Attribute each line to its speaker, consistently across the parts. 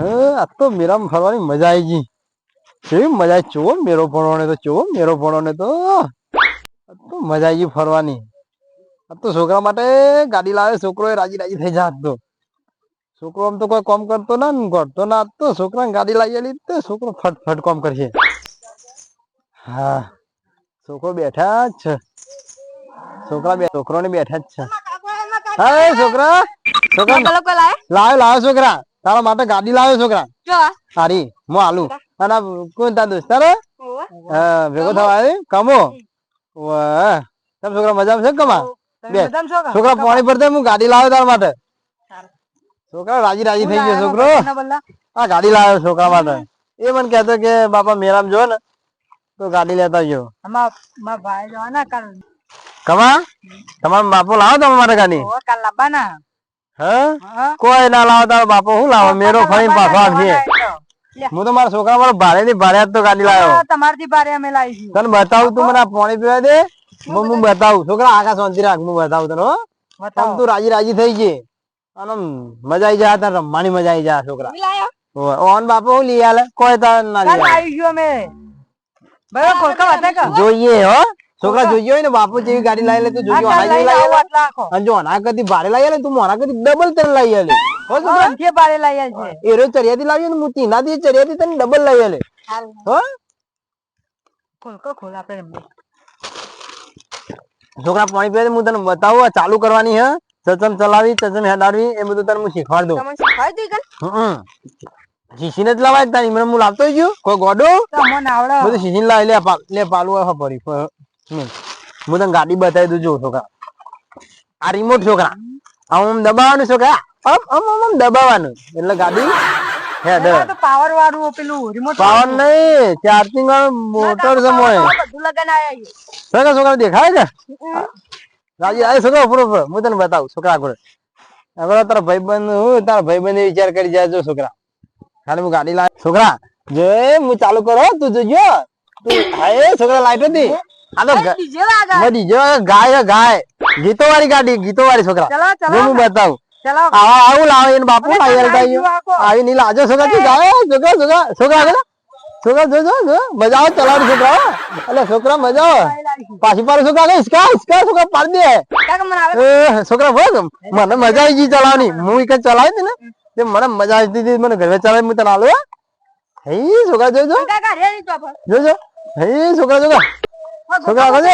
Speaker 1: આ તો મેરામાં ફરવાની મજા આવી ગઈ. કેવી મજા આવી ચો મેરો ભણવાને તો ચો મેરો ભણવાને તો. તો મજા આવી ગઈ ફરવાની. આ તો છોકરા માટે ગાડી લાવે છોકરો એ રાજી રાજી થઈ જાત તો. છોકરો આમ તો કોઈ કામ કરતો ના ને કરતો ના તો છોકરાને ગાડી લાવી તો છોકરો ફટ ફટ કામ કરશે. હા છોકરો બેઠા જ છે. છોકરા બે છોકરો ને બેઠા જ છે. હા છોકરા છોકરા
Speaker 2: લાવે?
Speaker 1: લાવ્યો છોકરા. તારા માટે ગાડી લાવ્યો છોકરા. સારી હું આલુ. અને કોણ તાર દોસ્તાર ભેગો થવા કમો? તમે છોકરા મજામાં છે કમા? બે. છોકરા પાણી ભરતા હું ગાડી લાવ્યો તારા માટે. છોકરા રાજી રાજી થઈ ગયો છોકરો. આ ગાડી લાવ્યો છોકરા માટે. એ મને કહેતો કે બાપા મેરામ જો ને તો ગાડી લેતા
Speaker 2: ભાઈ
Speaker 1: કમા? તમારો બાપો લાવો તમારા માટે ગાડી?
Speaker 2: કાલ લાવવાના.
Speaker 1: હા કોઈ ના લાવો તારો બાપો હું લાવો? મેરો ફરી પાછો આવશે હું તો મારા છોકરા મારો ભારે ની ભારે તો ગાડી લાવ્યો
Speaker 2: તમારથી ભારે અમે લાવીશું
Speaker 1: તને બતાવું તું મને પાણી પીવા દે? હું હું બતાવું? છોકરા આકાશ શાંતિ રાખ હું બતાવું તને હો. આમ તું રાજી રાજી થઈ ગઈ. અને મજા આવી જાય તાર રમવાની મજા આવી જાય છોકરા. ઓન બાપો હું લઈ આલે. કોઈ તાર ના લઈ.
Speaker 2: લાવીશું અમે. બરાબર કોલકા વાતા
Speaker 1: જોઈએ હો. છોકરા જોઈએ હોય ને બાપુ જેવી ગાડી લાવી લે તું જોઈએ આના જેવી લાવી આલે. અને જો આના કરતી ભાડે લાવી લે તું મોના કરતી ડબલ તને લાવી લે હો છોકરા
Speaker 2: કે બારે લઈ આવી છે?
Speaker 1: એરો ચરિયાથી લાવી ને હું તીનાથી ચરિયાથી તને ડબલ લાવી લે હો?
Speaker 2: ખોલકો ખોલ આપણે.
Speaker 1: છોકરા પાણી પીવે હું તને બતાવું આ ચાલુ કરવાની હે. ચચમ ચલાવી ચચમ હેડાડવી એ બધું તને હું શીખવાડ દઉં.
Speaker 2: તમને શીખવાડી દીધી
Speaker 1: હમ શીશીને જ લવાય તારી મને હું લાવતો ગયો કોઈ ગોડો?
Speaker 2: તો આવડે.
Speaker 1: બધું શીશીને લાવી લે લે પાલું હવે પડી પ- હમ. હું તને ગાડી બતાવી દઉં છું છોકરા. આ રિમોટ છોકરા. આમ દબાવવાનું છોકરા. આમ આમ આમ દબાવવાનું. એટલે ગાડી હેડ.
Speaker 2: તો પાવર વાળું પેલું રિમોટ
Speaker 1: પાવર નહીં ચાર્જિંગ મોટર છે મોય.
Speaker 2: બધું લગન આયા
Speaker 1: છોકરા છોકરા દેખાય છે? રાજી આ છોકરા ઉપર ઉપર. હું તને બતાવું છોકરા આગળ. હવે તારા ભાઈબંધ હું તારા ભાઈબંધ વિચાર કરી જાય જો છોકરા. ખાલી હું ગાડી લાવ છોકરા જો હું ચાલુ કરો તું જોજો. તું હા છોકરા લાઈટ હતી. આ તો ગ-
Speaker 2: ડીજે વાગા.
Speaker 1: બધી જો ગાય ગાય. ગીતો વાળી ગાડી ગીતો વાળી છોકરા હું બતાવું. આવા આવું લાવે એને બાપુ
Speaker 2: આખો.
Speaker 1: આવી નહીં લાજો છોકરા તું ગાય છોકરા છોકરા છોકરા છોકરા. જો જો જો. મજા આવે ચલાવવાની છોકરા. એટલે છોકરા મજા આવે. પાછી પાડે છોકરા આગળ હિસકા હિસકા છોકરા પાડી દે.
Speaker 2: આવે.
Speaker 1: છોકરા બોલ મને મજા આવી ગઈ ચલાવવાની. હું એક ચલાવી હતી ને. તે મને મજા આવી હતી. મને ઘરે ચલાવી હું તને આલો હે. છોકરા જોજો
Speaker 2: ની
Speaker 1: જોજો હે છોકરા છોકરા. છોકરા આગળ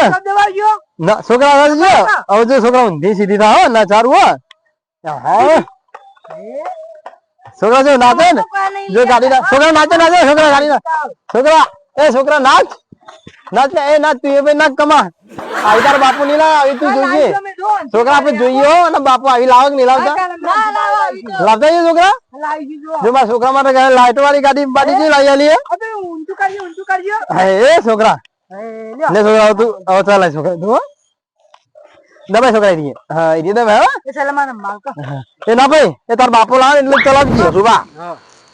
Speaker 1: ના છોકરા આગળ જો હવે જો છોકરા ઊંધી સીધી થા હો ના ચારું હો. હા. છોકરા જો નાચે ને. જો ગાડી ના છોકરા નાચે નાચે છોકરા ગાડી ના. છોકરા એ છોકરા નાચ. નાચ એ નાચ તું એ ભાઈ નાચ કમા. આવી તાર બાપુ ની લાવ આવી તું જોઈએ છોકરા આપણે જોઈએ હો અને બાપુ આવી લાવે કે નહીં લાવતા? લાવતા છે છોકરા? જો મારા છોકરા માટે લાઈટ વાળી ગાડી બાડી જે લાવી આલી? હા એ છોકરા. લે છોકરા તું હવે ચાલે છોકરા તું દબાઈ છોકરા એની. હા એની દબાઈ હા. એ ના ભાઈ એ તાર બાપો લાવે એટલે ચલાવજી સુભા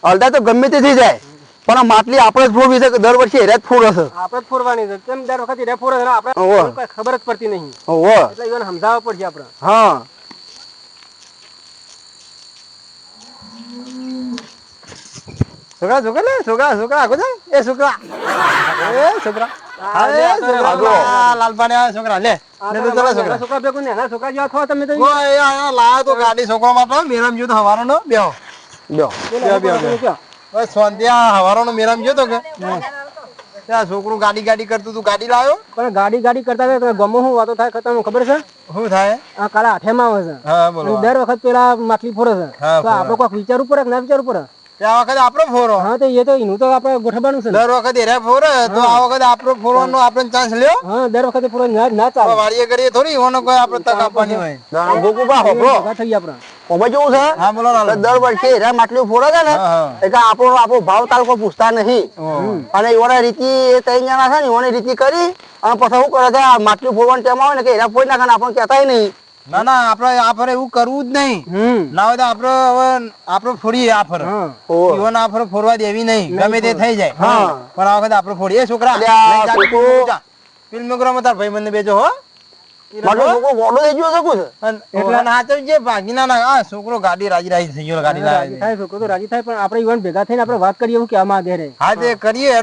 Speaker 1: અલટા તો ગમે તે થઈ જાય પણ આ માટલી આપણે જ ફોડવી છે દર વર્ષે હેરા જ ફોડો છે.
Speaker 3: આપણે જ ફોડવાની છે. કેમ દર વખત રે ફોરે છે આપણે કોઈ ખબર જ પડતી નહીં.
Speaker 1: ઓહો.
Speaker 3: એટલે ઈવન સમજાવવા પડશે આપણે.
Speaker 1: હા. છોકરા છોકરા લે છોકરા છોકરા આગો જા. એ છોકરા. એ છોકરા. હા છોકરા. ગાડી ગાડી ગાડી કરતું તું ગાડી લાવ્યો
Speaker 3: પણ ગાડી ગાડી કરતા ગમો શું વાતો થાય ખતમ ખબર છે?
Speaker 1: શું થાય?
Speaker 3: આ કાળા આઠેમાં આવે છે. દર વખત પેલા માટલી ફોરે છે.
Speaker 1: હા,
Speaker 3: આપણે કોઈક વિચારવું પડે ના વિચાર પડે
Speaker 1: ત્યાં વખતે આપણો ફોરો.
Speaker 3: હા તો એ તો એનું તો આપણે ગોઠવવાનું છે
Speaker 1: દર વખતે એરે ફોરે તો આ વખતે આપણો ફોરવાનો આપણે ચાન્સ લ્યો.
Speaker 3: હા દર વખતે પૂરો ના ના ચાલે.
Speaker 1: વાડીએ કરીએ થોડી ઓનો કોઈ આપણે તક આપવાની હોય. ગોકુબા હોબળો
Speaker 3: થઈ આપણે.
Speaker 4: ઓમાં કેવું છે?
Speaker 1: હા બોલો
Speaker 4: દર વર્ષે માટલું માટલી ફોડે છે ને એટલે આપણો આપણો ભાવ તાલકો પૂછતા નહીં. અને એવાના રીતિ એ ત્રણ જણા છે ને એવાની રીતિ કરી અને પછી શું કરે છે આ માટલી ફોડવાનો ટાઈમ આવે ને કે એરા ફોડી નાખે આપણને કહેતાય નહીં.
Speaker 1: ના ના આપણે આ ફરે એવું કરવું જ નહીં. ના હોય તો આપણે હવે આપણે ફોડીએ આ ફરે.
Speaker 3: હા.
Speaker 1: આ ફરે ફોડવા દેવી નહીં. ગમે તે થઈ જાય. પણ આ વખતે આપણે ફોડીએ છોકરા. ફિલ્મ ગ્રામ તાર ભાઈ મને બેજો હો.
Speaker 4: છોકરો ગોડો
Speaker 1: રાજી રાજી થઈ ગયો ગાડી
Speaker 3: છોકરો તો રાજી થાય પણ આપડે યુવાન ભેગા થઈને આપણે વાત કરીએ એવું કેવા માંગે રે
Speaker 1: હા તે કરીએ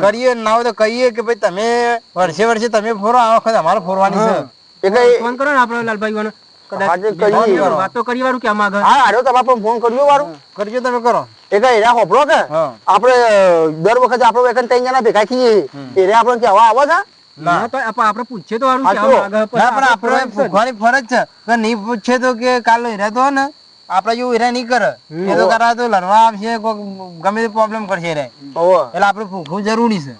Speaker 1: કરીએ ના હોય તો કહીએ કે ભાઈ તમે વર્ષે વર્ષે તમે ફોરો આ વખત અમારે ફોરવાની છે.
Speaker 3: ફોન કરો ને આપણે લાલભાઈ
Speaker 4: દર વખતે ત્રણ જણા ભેગા થઈએ. કેવા આવે છે?
Speaker 3: તો
Speaker 1: પૂછવાની ફરજ છે. કે નહીં પૂછે તો કે કાલ હીરા તો ને? આપડે જેવું હીરા નહીં કરે. એ તો કરા તો લડવા આવશે ગમે તે પ્રોબ્લેમ કરશે રે એટલે આપડે ભૂખવું જરૂરી છે.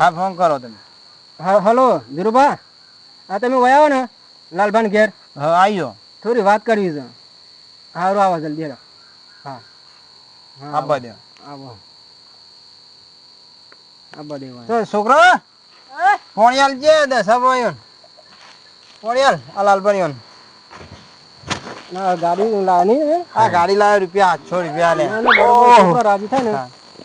Speaker 1: હા ફોન કરો તમે.
Speaker 3: હા હલો ધીરુભા. હા તમે વયા ને લાલભાન ઘેર.
Speaker 1: હા આવ્યો
Speaker 3: થોડી વાત કરવી છે. સારું આવો જલ્દી હેડો. હા. હા
Speaker 1: આપવા દે.
Speaker 3: આવો. આબા દે
Speaker 1: તો છોકરો પોણિયાલ છે દસા પોણિયાલ પોણિયાલ આ લાલભાન
Speaker 3: ના ગાડી લાવી
Speaker 1: આ ગાડી લાવ્યો રૂપિયા આઠસો રૂપિયા લે.
Speaker 3: રાજી થાય ને.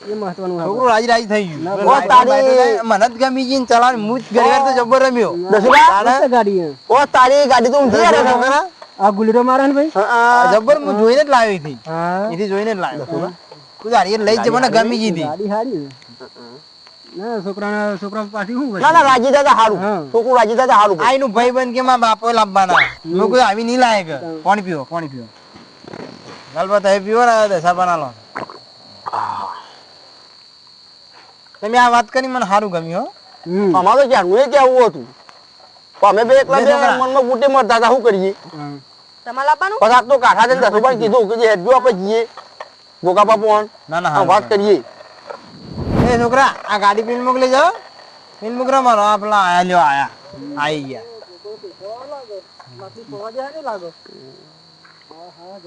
Speaker 3: એ મહત્વનું આપણે.
Speaker 1: રાજી રાજી થઈ ગયું.
Speaker 4: ઓ તારી-
Speaker 1: મને જ ગમી ગઈ ને ચલાવ હું જ ઘડી તો જબર રમ્યો.
Speaker 4: દસુબા
Speaker 3: ગાડી
Speaker 4: ઓ તારી ગાડી તો ઊંધી યાર
Speaker 1: છોકરા
Speaker 3: આ ગુલેરો મારે ને ભાઈ?
Speaker 1: આ હું જોઈને જ લાવી હતી એથી જોઈને જ લાવ્યો. તું તારી લઈ જ મને ગમી ગઈ હતી
Speaker 3: ગાડી સારી ના છોકરાના છોકરા પાછી શું
Speaker 4: ના ના રાજી દાદા હારું. છોકરું રાજી દાદા હારું.
Speaker 1: આ એનું ભાઈ બંધ કે મારા બાપો લાવવાના મેં કોઈ આવી નહીં લાયક. પાણી પીવો પાણી પીવો ગાલબા તમે પીવો ને દસા બના લો તમે આ વાત કરી મને સારું ગમ્યું હો.
Speaker 4: અમારે ક્યારનું એ કેવું હતું. અમે બે એકલા બે મનમાં ફૂટે મરતા હતા શું કરીએ?
Speaker 2: તમારે લાવવાનું?
Speaker 4: પછી તો કાઠા જઈને દસો કીધું કે હેડજો આપણે જઈએ. ગોગાપા પોન
Speaker 1: ના ના
Speaker 4: વાત કરીએ.
Speaker 1: એ છોકરા આ ગાડી પીને મોકલી જાઓ પીને મોકલો મારો આ પેલા આયા લ્યો આયા આઈ ગયા.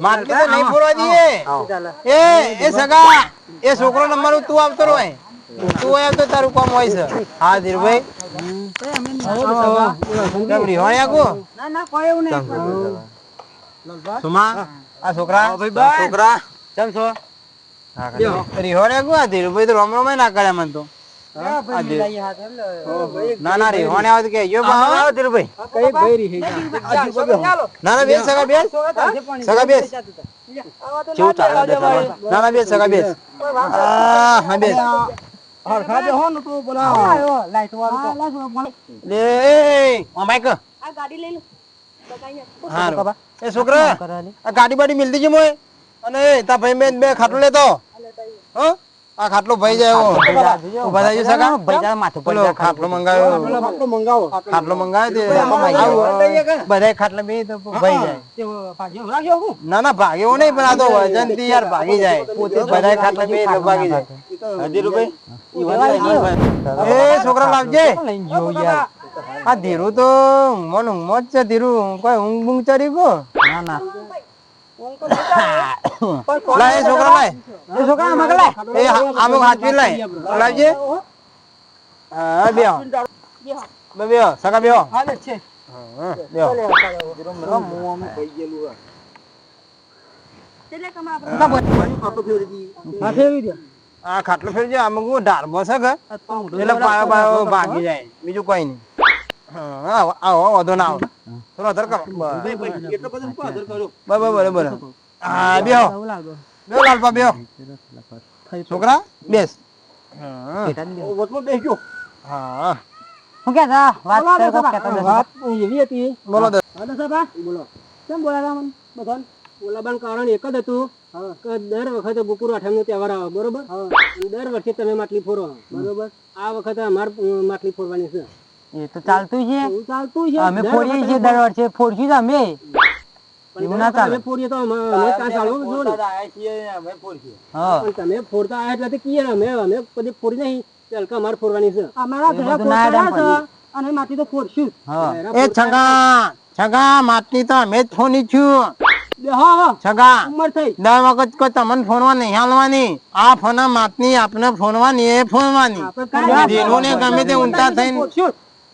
Speaker 1: માટલી તો નહીં ફોરવા દઈએ. એ એ સગા એ છોકરો નંબર તું આવતો રહો. તું અહીં તો તારું કામ હોય છે. હા ધીરુભાઈ.
Speaker 2: ના ના કોઈ એવું નહીં
Speaker 1: છોકરા? છોકરા? કેમ છો? રિહાણી આખું? આ ધીરુભાઈ તો રોમ ના કરે મને તો. ના ના રિહાણી આવે તો કહેજો બા.
Speaker 3: કઈ બૈરી છે
Speaker 1: ના ના બેસ સગા બેસ. સગા બેસ. કેવું ચાલે ના ના બેસ સગા બેસ આ, હા બેસ લે એ, માઈક
Speaker 2: આ ગાડી લઈ લો બગાઈને.
Speaker 1: એ છોકરા આ ગાડી બાડી મિલતી મોય અને તા ભાઈ મેં ખાટલો લેતો હો આ ખાટલો ભાઈ જાય ઊભા થઈ જજો સગા પેલો ખાટલો મંગાવ્યો ખાટલો મંગાવ્યો તે. બધાય ખાટલા બે તો ભાઈ જાય. ના ના ભાગ્યો નહીં પણ આ તો વજનથી યાર ભાગી જાય. પોતે બધાય ખાટલા બે તો ભાગી જાય. ધીરુભાઈ એ છોકરા લાવજે. આ ધીરુ તો મન ઊંઘમાં જ છે ધીરુ. કોઈ ઊંઘ બૂંઘ ચડી ગયો? ના ના. લાય છોકરા લાય એ છોકરા મગ લાય એ આમ હાથવી લાય લાવજે હા બે બે બે સગા બે હા બે
Speaker 2: એટલે કમા આપણે
Speaker 3: હા ફેરવી દો
Speaker 1: આ ખાટલો ફેરજો આમ બસે કે એટલે પાયો પાયો ભાગી જાય બીજું કોઈ નહીં હા આવો આવો વાંધો ના આવો. થોડો અધર કરો બરાબર બરાબર હા બેહો. બેહો લાલપા બેહો. છોકરા બેસ. હા. હા.
Speaker 2: કે વાત
Speaker 3: વાત એવી હતી.
Speaker 1: બોલો દસ.
Speaker 3: હા દસાબા બોલો. કેમ બોલાવા મને? બધાને. બોલાવાનું કારણ એક જ હતું. કે દર વખતે બપોર આઠમ તહેવાર આવે બરોબર? દર વર્ષે તમે માટલી ફોરો બરોબર? આ વખતે અમારે માટલી ફોરવાની છે.
Speaker 5: એ તો ચાલતું છે.
Speaker 3: ચાલતું છે.
Speaker 5: અમે
Speaker 3: ફોરીએ
Speaker 5: છીએ દર વર્ષે ફોરશું જ અમે. એવું ના ચાલે.
Speaker 3: અમે તો અમે અમે કાં ચાલવું જો ને.
Speaker 5: હા.
Speaker 3: તમે ફોડતા આયા એટલે કીએ અમે અમે કદી ફોડી નહીં. હલકા ફોરવાની છે. અમારા અને માટી તો ફોડશું.
Speaker 1: એ છગા છગા માટલી તો અમે જ ફોની છું. છગા દર વખત કોઈ તમને ફોનવા નહીં હાલવાની. આ ફોન માતની આપને ફોનવાની એ ફોનવાની ગમે તે ઊંટા થઈને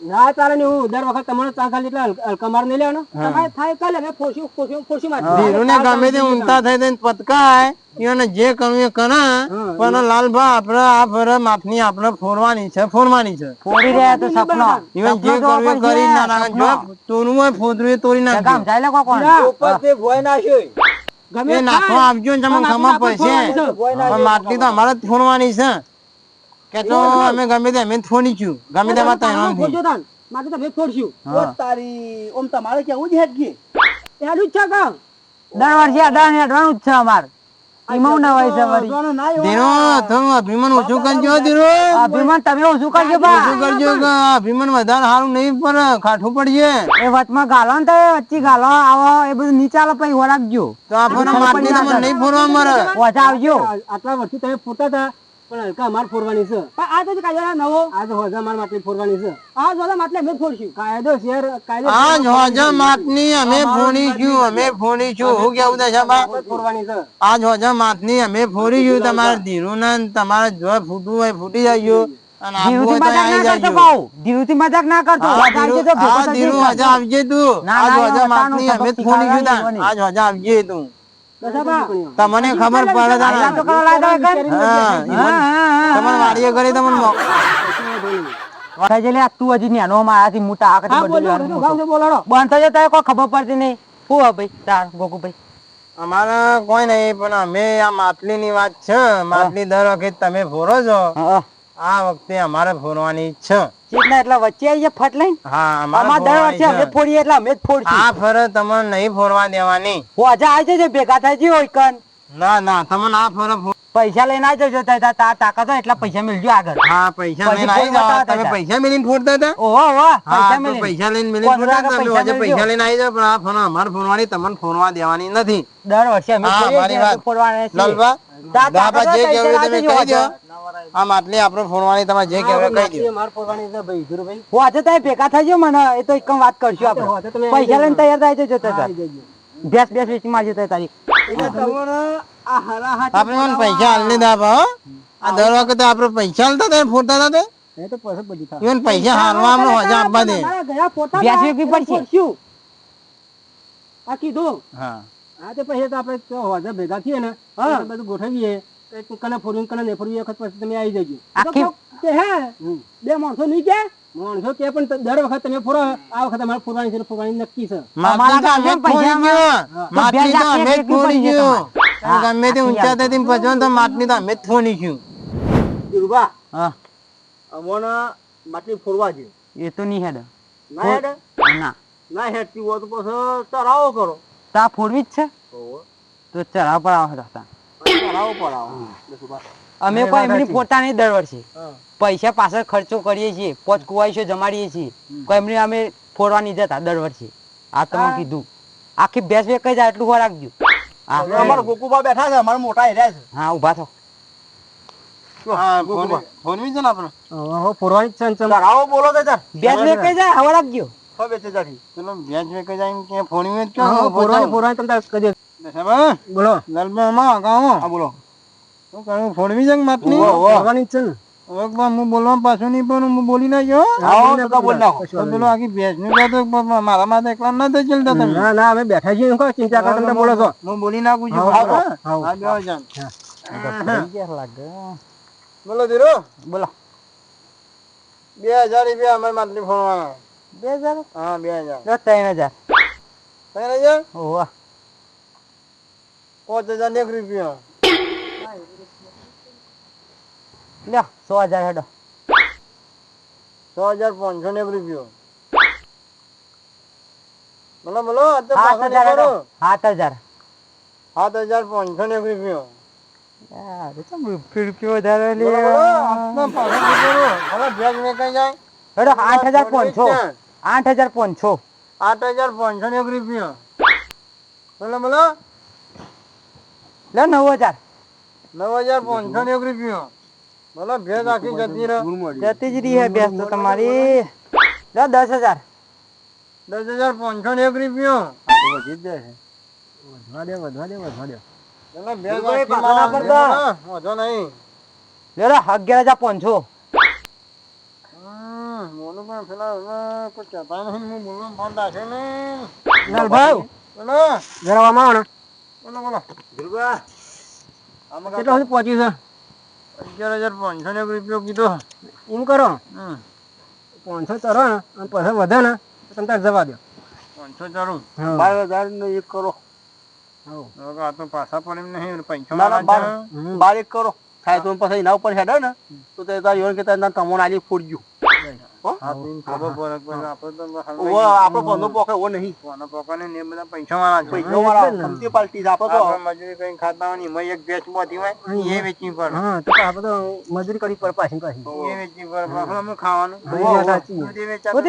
Speaker 3: ના ચાલે ને હું દર વખત તમારો ચા ખાલી એટલે હલકા- હલકા નહીં લેવાનો. તમારે થાય ચાલે મેં ફોર્સી ફોર્સી ફોર્સી માં
Speaker 1: ધીરુને ગમે તે ઊંતા થઈ થઈને પતકાય એને જે કરવું એ કરે. પણ લાલભા આપણે આ ફરે માફની આપણે ફોરવાની છે ફોરવાની છે.
Speaker 5: ફોડી રહ્યા તો સપનો.
Speaker 1: ઈવન જે કરવું કરી ના નાખે જો. તોરવું હોય ફોદરું એ તોડી
Speaker 5: કામ જાય લે કોણ?
Speaker 3: ગમે
Speaker 1: એ નાખવા આપજો ને તમને ખબર પડશે. પણ માટલી તો અમારે જ ફોડવાની છે. કે તો અમે ગમે તે અમે જ ફોડીશું ગમે તેમાં તો એમ
Speaker 3: ફોડજો તાન. માટે તમે ઓ
Speaker 4: તારી ઓમ તમારે કેવું જ હેડજી
Speaker 3: એનું જ છે કામ
Speaker 5: દર વર્ષે અઢાર અઢવાનું જ છે અમાર. એમાં ના હોય છે મારી
Speaker 1: દેનો થોડું અભિમાન ઓછું કરજો ધીરો.
Speaker 5: અભિમાન તમે ઓછું કરજો બા.
Speaker 1: ઓછું કરજો કે અભિમાન વધારે સારું નહીં પર ખાઠું પડશે
Speaker 5: એ વચમાં ગાલો ને તો વચ્ચે ગાલો આવો એ બધું નીચાલો પછી ઓળખજો
Speaker 1: તો આપણને માટલી તમને નહીં ફોરવા મળે
Speaker 5: ઓછા આવજો
Speaker 3: આટલા વર્ષથી તમે ફોડતા હતા. પણ હલકા માર ફોડવાની છે. પણ આ તો કાયદો નવો. આ તો હોજા માર માટલી ફોડવાની છે. આ હોજા માટલી અમે ફોડશું કાયદો શેર કાયદો
Speaker 1: આ હોજા માટની અમે ફોડીશું અમે ફોડીશું હું કેવું છે સાહેબ
Speaker 3: ફોડવાની છે.
Speaker 1: આ હોજા માટની અમે ફોડીશું તમારે ધીરું ને તમારે જો ફૂટવું હોય ફૂટી જાય
Speaker 5: ધીરુથી મજાક ના
Speaker 1: આવી
Speaker 5: કરતો
Speaker 1: આવજે તું આજ હોજા આવજે તું. તમને ખબર પડે
Speaker 5: તમને.
Speaker 1: હા,
Speaker 5: હા, હા, હા.
Speaker 1: વાડીએ કરી તમને
Speaker 5: વળાઈ તું હજી નેનો માં મોટા બધું
Speaker 3: બોલાડો.
Speaker 5: તારે કોઈ ખબર પડતી નહીં. શું હે ભાઈ? તાર ગોકુભાઈ.
Speaker 1: અમારે કોઈ નહીં પણ અમે આ માટલી ની વાત છે. માટલી દર વખત તમે ભોરો છો.
Speaker 5: હા.
Speaker 1: આ વખતે અમારે ફોરવાની છે.
Speaker 5: ચેતના એટલા વચ્ચે આવી ફટ લઈને?
Speaker 1: હા અમારે
Speaker 5: દર વર્ષે અમે ફોડીએ એટલે અમે જ ફોડશું.
Speaker 1: આ ફર તમને નહીં ફોરવા દેવાની.
Speaker 5: હોજા આવી જજો ભેગા થઈ છે કન.
Speaker 1: ના ના તમને આ ફર
Speaker 5: પૈસા લઈને આવી જજો તા તા તાકાત હોય એટલા પૈસા મેળજો આગળ.
Speaker 1: હા પૈસા લઈને આવી
Speaker 5: જાવ
Speaker 1: તમે. પૈસા મેલીને ફોડતા હતા?
Speaker 5: ઓહો ઓહો પૈસા
Speaker 1: તો પૈસા લઈને મેલીને ફોડતા હતા.
Speaker 5: પૈસા
Speaker 1: અમે આજે પૈસા લઈને આવી જાવ પણ આ ફોન અમારે ફોરવાની તમને ફોરવા દેવાની નથી.
Speaker 5: દર વર્ષે અમે ફોડવાના છીએ.
Speaker 1: લાલબા
Speaker 5: તાર
Speaker 1: જે કહેવું
Speaker 5: પૈસા
Speaker 1: તમે કહી દો. આ માટલી આપણે ફોરવાની તમે જે કહેવું કહી દો.
Speaker 3: માર ફોડવાની છે ભાઈ ધીરુભાઈ.
Speaker 5: હોજે તારે ભેગા થાય મને એ તો એકમ વાત કરશું આપણે. પૈસા લઈને તૈયાર થાય છે જતો
Speaker 3: આવી જજો
Speaker 5: ભેંસ ભેંસ વેચી મારજો તારી.
Speaker 1: આપણે મને પૈસા હાલને દાબા હો. આ દર વખતે આપણે પૈસા હાલતા હતા ફોડતા હતા તે?
Speaker 3: તો પછી બધી થાય
Speaker 1: ઈવન પૈસા હાલવા આપણે હોજા આપવા દે
Speaker 5: પડશે.
Speaker 3: આ કીધું.
Speaker 1: હા.
Speaker 3: હા તે પછી તો આપણે જો ભેગા થઈએ ને હા. બધું ગોઠવીએ. કને ફોડ્યું કને નહીં ફોરવી વખત પછી તમે આવી જજો. કે હે બે માણસો નહીં કે? માણસો કે પણ દર વખત તમે ફોરો આ વખત અમારે ફોરવાની છે ફોરવાની નક્કી છે.
Speaker 1: તો અમે ગયો. ગમે તે ઊંચા થતી પચો તો માટલી તો અમે જ ફોડી ગયું.
Speaker 4: દુર્ગા
Speaker 5: હા.
Speaker 4: અમોને માટલી ફોરવા છે.
Speaker 5: એ તો નહીં હેડ.
Speaker 4: ના હેડ?
Speaker 5: ના.
Speaker 4: ના હેડતી હોય તો પછી ચરાવો કરો.
Speaker 5: તા ફોડવી જ છે? તો ચરા પર આવો હતા
Speaker 4: ચરાવો
Speaker 5: અમે કોઈ એમની નહીં દર વર્ષે પૈસા પાછળ ખર્ચો કરીએ છીએ પોચ કુવાઈશો જમાડીએ છીએ. કોઈ એમની અમે ફોડવા નહીં જતા દર વર્ષે. આ તમે કીધું. આખી ભેંસ વેક જાય એટલું ખોરાક રાખજો. અમારો
Speaker 4: અમારા ગોકુભા બેઠા છે અમારા મોટા એરિયા છે.
Speaker 5: હા ઊભા થો.
Speaker 1: ફોડવી છે ને આપણે?
Speaker 3: હવે ફોડવાની જ છે.
Speaker 4: બોલો તો ચાર
Speaker 5: ભેંસ વેક જાય હવા રાખજો.
Speaker 4: હવે બેચે જાથી
Speaker 1: ચલો વ્યાજ વેકે જાય કે ફોડવી જ
Speaker 3: હા,
Speaker 1: ક્યાં
Speaker 3: ફોડવાની ફોડવાની તમે તાર કદી
Speaker 1: દશાબા,
Speaker 3: બોલો.
Speaker 1: લાલબામાં અગાઉ.
Speaker 4: હા. બોલો.
Speaker 1: શું કરું? ફોડવી છે કે માટલી?
Speaker 3: ફોડવાની છે ને.
Speaker 1: હવે હું બોલવા પાછું નહીં પણ હું બોલી ના ગયો.
Speaker 4: આવો તો બોલ નાખો.
Speaker 1: પેલો આખી ભેંસનું કહે તો મારા માથે એકલા ના થઈ ચાલતા તમે.
Speaker 3: ના ના અમે બેઠા છીએ એમ ચિંતા કરો તમે બોલો છો.
Speaker 1: હું બોલી નાખું છું.
Speaker 3: હા, હા,
Speaker 1: હા, જાન.
Speaker 5: લાગે?
Speaker 1: બોલો ધીરો.
Speaker 5: બોલો.
Speaker 1: બે હજાર રૂપિયા અમારે માટલી ફોડવાના
Speaker 5: બે હજાર?
Speaker 1: હા બે હજાર.
Speaker 5: દસ ત્રણ હજાર.
Speaker 1: ત્રણ હજાર?
Speaker 5: ઓવા
Speaker 1: પાંચ હજાર એક રૂપિયા.
Speaker 5: લ્યો સો હજાર હેડો.
Speaker 1: છ હજાર પાંચસો ને એક રૂપિયો. બોલો બોલો
Speaker 5: સાત હજાર સાત હજાર.
Speaker 1: સાત હજાર પાંચસો ને એક રૂપિયો.
Speaker 5: વધારે આઠ હજાર પાંચસો. આઠ હજાર પાંચસો
Speaker 1: ને એક રૂપિયો. બોલો બોલો.
Speaker 5: લે નવ હજાર.
Speaker 1: નવ હજાર પાંચસો ને એક રૂપિયો. બોલો ભેજ આખી જતી રહે.
Speaker 5: જતી જ રહી હે તો તમારી. લે દસ હજાર.
Speaker 1: દસ હજાર પાંચસો ને એક રૂપિયો.
Speaker 3: વધવા દે વધવા દે વધવા દે.
Speaker 1: બોલો ભેંસ
Speaker 4: ભાઈ,
Speaker 1: આખી
Speaker 4: ના પડતા.
Speaker 1: નહીં.
Speaker 5: લે અગિયાર હજાર પાંચસો.
Speaker 1: પણ પેલા કોઈ કહેતા નહીં હું બોલું ફોન રાખે ને.
Speaker 3: લાલભાઈ?
Speaker 1: બોલો.
Speaker 3: જરા આવો ને
Speaker 1: બોલો બોલો. આમાં
Speaker 3: કેટલા સુધી પહોંચ્યું છે?
Speaker 1: અગિયાર હજાર પાંચસો ને રૂપિયો કીધો.
Speaker 3: એમ કરો. પાંચસો તરો ને અને પછી વધે ને તો તમે તાર જવા દો.
Speaker 1: પાંચસો
Speaker 3: ચરો
Speaker 4: બાર હજાર ને એક કરો.
Speaker 1: આ તો પાછા પણ એમ નહીં પૈસા
Speaker 4: બાર એક કરો. થાય તો પછી એના ઉપર હેડે ને તો તાર યોન કે તાર તમોન આલી ફોડજો
Speaker 1: આ આપણે
Speaker 4: પોકે નહીં.
Speaker 1: ને બધા પૈસા વાળા
Speaker 4: પૈસા વાળા પાલટી છે તો.
Speaker 1: મજૂરી કઈ ખાતા હોય એમાં એક બેચમાંથી હોય એ વેચવી પડે.
Speaker 3: હા તો આપણે તો મજૂરી કરવી પડે પાછી પાછી.
Speaker 1: એ અમે ખાવાનું?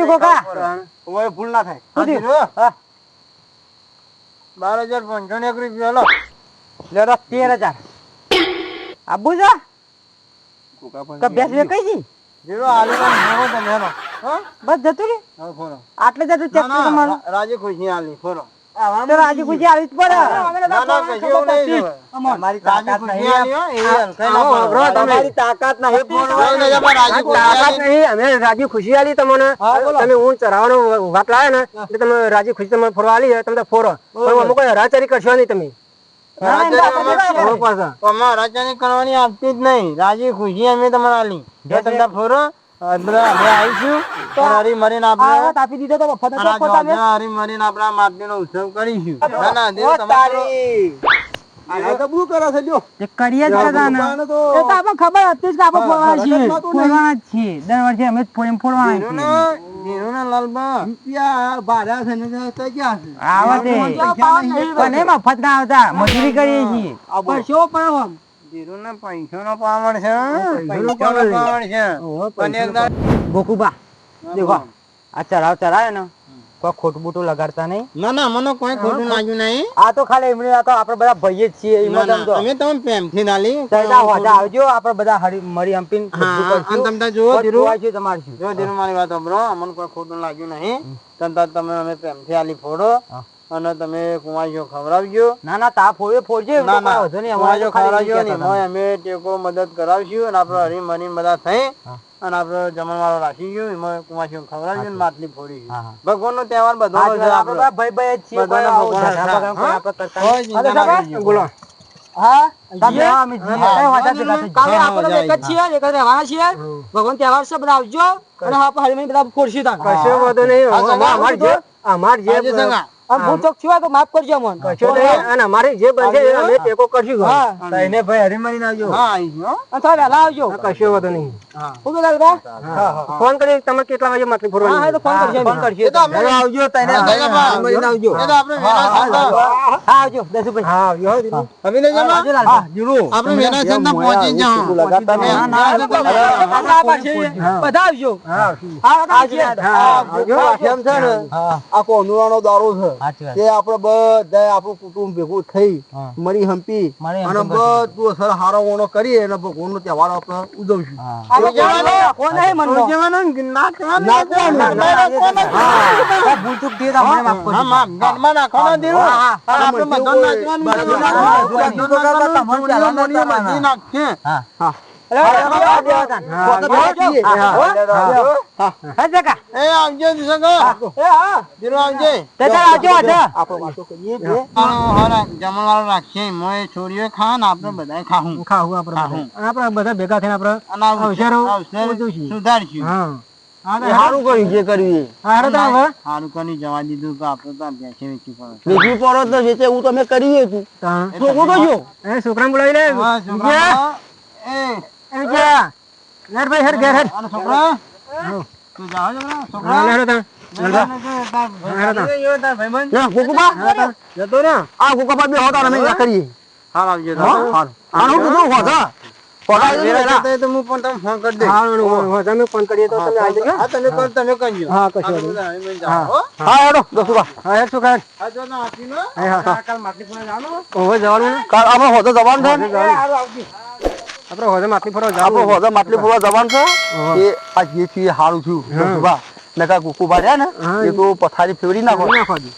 Speaker 5: કોકા.
Speaker 4: ઓય ભૂલ ના થાય.
Speaker 1: બાર હજાર પાંચસો ને એક રૂપિયા લો.
Speaker 5: લેરો તેર હજાર. આબુ છે કે બેસ વે કઈ જી
Speaker 1: જીરો આલુ ના તમે હેલો હા?
Speaker 5: બસ જતું કે
Speaker 1: હવે ફોરો
Speaker 5: આટલે જતું ચેક
Speaker 1: ના,
Speaker 5: તમારું?
Speaker 1: રાજી ખુશી આલી ફોરો
Speaker 5: રાજી ખુશી આવી પડે.
Speaker 1: ના ના કશું નહીં
Speaker 5: અમારી
Speaker 1: હો,
Speaker 3: તમે.
Speaker 5: તાકાત નહીં.
Speaker 3: તાકાત નહીં અમે રાજી ખુશી આલી તમને. તમે ઊંટ ચરાવવાનો વાત લાયા ને એટલે તમે રાજી ખુશી તમને ફોરવા આલી તમે ફોરો. અમુક હરાચારી કરશો નહીં તમે?
Speaker 1: રાજાની કરવાની આપતી જ નહીં. રાજી ખુશી અમે તમારા આલી જો તમે ફોરો હરી મરીને આપણે
Speaker 5: આપી દીધો તો મફત
Speaker 1: અને આ જોડે હરી મરીને આપણે આ માટલીનો ઉત્સવ કરીશું. ના ના તમારો
Speaker 5: મફત ના આવતા. મજૂરી કરીએ છીએ.
Speaker 3: શું પણ
Speaker 5: ગોકુબા દેખો. આ ચરાવ ચરાવે ને. કોઈ ખોટું બોટું લગાડતા નહીં?
Speaker 1: ના ના મને કોઈ ખોટું લાગ્યું નહીં.
Speaker 5: આ તો ખાલી એમની આ તો આપણે બધા ભાઈએ જ છીએ એમાં
Speaker 1: અમે તમે નાલી.
Speaker 5: હોજા આવજો આપણે બધા હળી મરી હંપીને
Speaker 1: અને ધીરુ. જો ધીરુ મારી વાત સાંભળો. અમને કોઈ ખોટું લાગ્યું નહીં. તમે તમે અમે પ્રેમથી આલી ફોડો. અને તમે કુંવારીઓ ખવડાવજો.
Speaker 5: ના ના તાપ હોય ફોડજે
Speaker 1: ના ના.
Speaker 5: વાંધો નહીં. અમારે
Speaker 1: કુંવારીઓ ખવડાવજો ને એમાં અમે ટેકો મદદ કરાવશું અને આપણે હરી મરી બધા થઈ અને આપણે જમણવાળો ગયો એમાં કુંવારીઓ ખવડાવજો ને માટલી
Speaker 5: ફોડી. ભગવાન
Speaker 1: નો તહેવાર બધો
Speaker 5: આપણે ભાઈ ભાઈ જ છીએ.
Speaker 1: રાખે.
Speaker 3: બોલો. ભગવાન તહેવાર છે બધા આવજો. અને આપણે હળીમળી બધા ફોડશું તાન કશો વાંધો નહીં.
Speaker 1: હા, સંગા,
Speaker 3: અમાર જે. આમ ભૂલ ચૂક થયું તો માફ કરજો મન કશો અને અમારી જે બનશે અમે ટેકો કરશું હા
Speaker 5: તો એને ભાઈ હરીમળી ના આવજો.
Speaker 1: હા આવજો હો.
Speaker 3: અને વહેલા આવજો કશો વાંધો નહીં
Speaker 1: હા.
Speaker 3: કહે દાદા ફોન કરી તમે કેટલા વાગે માથે ફરવા હા તો ફોન કરજો ફોન કરજો
Speaker 1: તો આપણે
Speaker 5: આવજો તઈને
Speaker 1: હા,
Speaker 5: ભાઈ
Speaker 1: જગા
Speaker 5: હરીમળીને આવજો.
Speaker 1: એ તો આપણે
Speaker 5: હા આવજો દસુભાઈ
Speaker 3: હા આવજો હો
Speaker 1: હવે લઈ જમા
Speaker 5: હા જીરો
Speaker 1: આપણે વેલા સાંજના પહોંચી જાઓ.
Speaker 5: લગાતાર ના,
Speaker 1: હા,
Speaker 5: ના,
Speaker 1: હા,
Speaker 5: ના,
Speaker 3: બધા પાછળ બધા આવજો
Speaker 4: હા
Speaker 5: આવજો.
Speaker 4: આવજો. કેમ છે ને
Speaker 5: હા,
Speaker 4: આ કોનુરાનો દારૂ છે. તે આપણે બધા આપણું કુટુંબ ભેગું થઈ મરી હંપી અને બધું સર હારો કરીએ અને ભગવાન નો તહેવાર આપણે ઉજવશું
Speaker 1: નાખવાનું.
Speaker 4: નાખવાનું.
Speaker 5: હા, ભૂલ ચૂક થઈ તો અમને માફ કરજો.
Speaker 1: હા, માપ. ઘરમાં નાખવાનો ધીરુ.
Speaker 5: હા, હા.
Speaker 1: અને આપણે બધાને નાચવાનું
Speaker 4: બાજુ
Speaker 1: છે.
Speaker 4: નાખવાનું.
Speaker 1: બધા
Speaker 5: બાજુ નાખવાનું.
Speaker 1: નાખવાનું.
Speaker 5: તમારે પહેલા
Speaker 1: મોનીઓ
Speaker 5: નાખવાના.
Speaker 1: બધી નાખશે.
Speaker 5: હા.
Speaker 4: હા.
Speaker 5: અરે, અરે, અરે, અરે, અરે, અરે, અરે.
Speaker 3: હા,
Speaker 5: તો આવજો.
Speaker 3: હા,
Speaker 5: હા, હો? હા, જગા.
Speaker 1: એ આવજો દિશા
Speaker 3: એ હા
Speaker 1: ધીરુ આવજે
Speaker 5: તે ચાલ આવજો આજે.
Speaker 4: આપણે વાતો કરીએ છીએ.
Speaker 1: જમણવાળો હરાક, જમણવાળો રાખશે મોય છોડીઓ ખા ને આપણે બધાય ખાહું
Speaker 3: ખાવું આપણે બધા. ભેગા થઈને આપણે
Speaker 1: અને આ
Speaker 3: અવસરો
Speaker 1: અવસર
Speaker 3: ઉજવશું.
Speaker 1: સુધારશું
Speaker 3: હા
Speaker 4: કર્યું જે કર્યું એ.
Speaker 3: હા હેડો તાણ હવે.
Speaker 1: સારું કરી જવા દીધું આપણે તો આ ભેંસે વેચી પડે
Speaker 4: તો એવું તમે કરીએ
Speaker 3: હતું.
Speaker 4: છોકરો તો જો
Speaker 3: એ બોલાવી લે
Speaker 1: છોકરા. એ,
Speaker 3: હેડ ભાઈ હેડ ઘેર
Speaker 1: છોકરા. તું જાઓ છોકરા. છોકરા. તો.
Speaker 4: હારું. આનું
Speaker 1: હોય તો જાઓ, હો?
Speaker 4: હા. હેડો દસુબા.
Speaker 3: હા હેડ છોકરા
Speaker 1: માટલી ફોડવા જવાનું?
Speaker 4: કાલ આપણે હોતો જવાનું છે?
Speaker 3: આપણે હવે માટલી ફરવા
Speaker 4: આપણે
Speaker 3: જવાનું
Speaker 4: માટલી ફરવા જવાનું છે? એ આ જે છે એ છું નકા કુકુબા રહ્યા ને? એ તો પથારી ફેવરી નાખો.
Speaker 3: નાખવા દે.